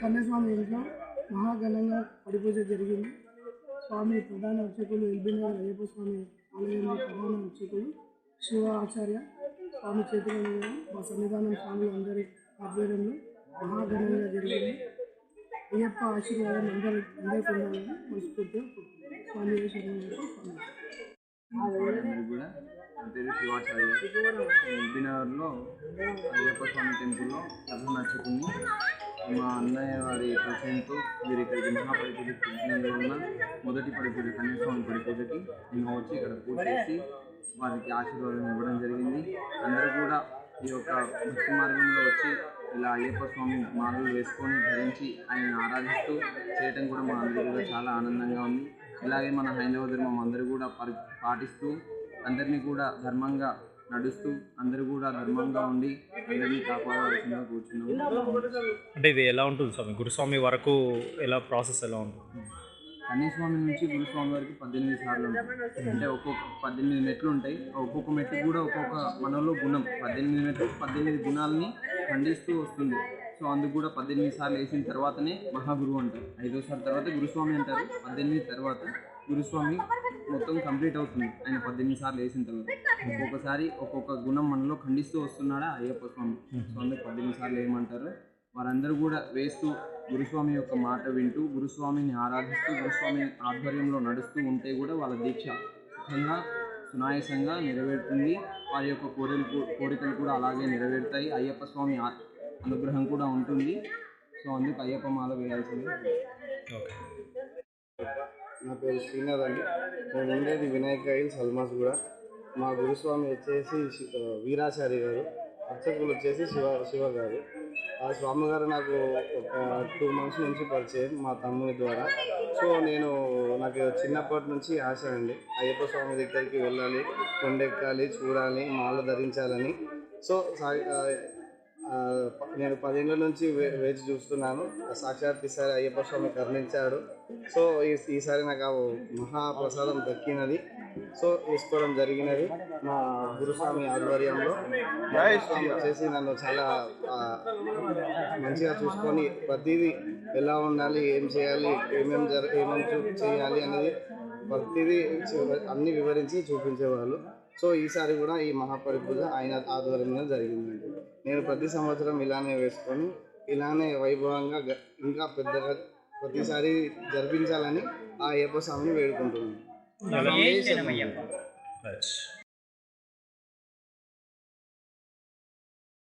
కన్నస్వామి ఇంట్లో మహాఘనంగా పడిపూజ జరిగింది. స్వామి ప్రధాన అర్చకులు ఎల్బీనగర్ అయ్యప్ప స్వామి ఆలయంలో ప్రధాన అర్చకులు శివ ఆచార్య స్వామి చేతుల మా సన్నిధానం స్వాములు అందరి ఆధ్వర్యంలో మహాఘనంగా జరిగింది. అయ్యప్ప ఆశీర్వాదం అందరి అందరికీ ఉండాలని మనస్ఫూర్తిగా స్వామి శరణం స్వామి. కూడా పేరు శివాచార్య ఎల్బీనగర్లో అయ్యప్ప స్వామి టెంపుల్లో ప్రధాన అర్చకుని మా అన్నయ్య వారి పరిచయంతో మీరు ఇక్కడికి మహాపరిపూజ ఉన్న మొదటి పరిపూజ కన్యాస్వామి పరిపూజకి మేము వచ్చి ఇక్కడ పూజ చేసి వారికి ఆశీర్వాదం ఇవ్వడం జరిగింది. అందరూ కూడా ఈ యొక్క భక్తి మార్గంలో వచ్చి ఇలా అయ్యప్ప స్వామి మాలలు వేసుకొని ధరించి ఆయన ఆరాధిస్తూ చేయటం కూడా మా అందరికీ కూడా చాలా ఆనందంగా ఉంది. ఇలాగే మన హైందవ ధర్మం అందరూ కూడా పాటిస్తూ అందరినీ కూడా ధర్మంగా నడుస్తూ అందరూ కూడా ధర్మంగా ఉండి అందరినీ కాపాడవలసిందిగా కూర్చున్నాము. అంటే ఇది ఎలా ఉంటుంది స్వామి? గురుస్వామి వరకు ఎలా ప్రాసెస్ ఎలా ఉంటుంది? కన్యాస్వామి నుంచి గురుస్వామి వరకు పద్దెనిమిది సార్లు ఉంటుంది. అంటే ఒక్కొక్క పద్దెనిమిది మెట్లు ఉంటాయి. ఒక్కొక్క మెట్టు కూడా ఒక్కొక్క మనలో గుణం. పద్దెనిమిది మెట్లు పద్దెనిమిది గుణాలని ఖండిస్తూ వస్తుంది. సో అందుకు కూడా పద్దెనిమిది సార్లు వేసిన తర్వాతనే మహాగురువు అంటారు. ఐదోసారి తర్వాత గురుస్వామి అంటారు. పద్దెనిమిది తర్వాత గురుస్వామి మొత్తం కంప్లీట్ అవుతుంది. ఆయన పద్దెనిమిది సార్లు వేసిన తర్వాత. ఒక్కొక్కసారి ఒక్కొక్క గుణం మనలో ఖండిస్తూ వస్తున్నాడా? అయ్యప్ప స్వామి. సో అందుకు పద్దెనిమిది సార్లు ఏమంటారు వారందరూ కూడా వేస్తూ గురుస్వామి యొక్క మాట వింటూ గురుస్వామిని ఆరాధిస్తూ గురుస్వామి ఆధ్వర్యంలో నడుస్తూ ఉంటే కూడా వాళ్ళ దీక్ష సుఖంగా సునాయాసంగా నెరవేరుతుంది. వారి యొక్క కోరికలు కోరికలు కూడా అలాగే నెరవేరుతాయి. అయ్యప్ప స్వామి అనుగ్రహం కూడా ఉంటుంది. సో అందుకు అయ్యప్ప మాల వేయాల్సింది. నా పేరు శ్రీనాథ్ అండి. నేను ఉండేది వినాయక హిల్స్ హల్మాస్ కూడా మా గురుస్వామి వచ్చేసి వీరాచారి గారు. అర్చకులు వచ్చేసి శివ శివ గారు. ఆ స్వామి గారు నాకు ఒక టూ మంత్స్ నుంచి పరిచయం మా తమ్ముని ద్వారా. సో నేను నాకు చిన్నప్పటి నుంచి ఆశ అండి. అయ్యప్ప స్వామి దగ్గరికి వెళ్ళాలి కొండెక్కాలి చూడాలి మాల ధరించాలని. సో నేను పదేళ్ళ నుంచి వేచి చూస్తున్నాను. సాక్షాత్ ఈసారి అయ్యప్ప స్వామి కరుణించాడు. సో ఈ- ఈసారి నాకు ఆ మహాప్రసాదం దక్కినది. సో తీసుకోవడం జరిగినది మా గురుస్వామి ఆధ్వర్యంలో. మా గురుస్వామి వచ్చేసి నన్ను చాలా మంచిగా చూసుకొని ప్రతిదీ ఎలా ఉండాలి ఏం చేయాలి ఏమేం జర ఏమేమి చూ చేయాలి అనేది ప్రతిదీ అన్ని వివరించి చూపించేవాళ్ళు. సో ఈసారి కూడా ఈ మహాపరిపూజ ఆయన ఆధ్వర్యంలో జరిగిందండి. నేను ప్రతి సంవత్సరం ఇలానే వేసుకొని ఇలానే వైభవంగా గ- ఇంకా పెద్దగా ప్రతిసారి జరిపించాలని ఆ అయ్యప్ప స్వామిని వేడుకుంటున్నాను.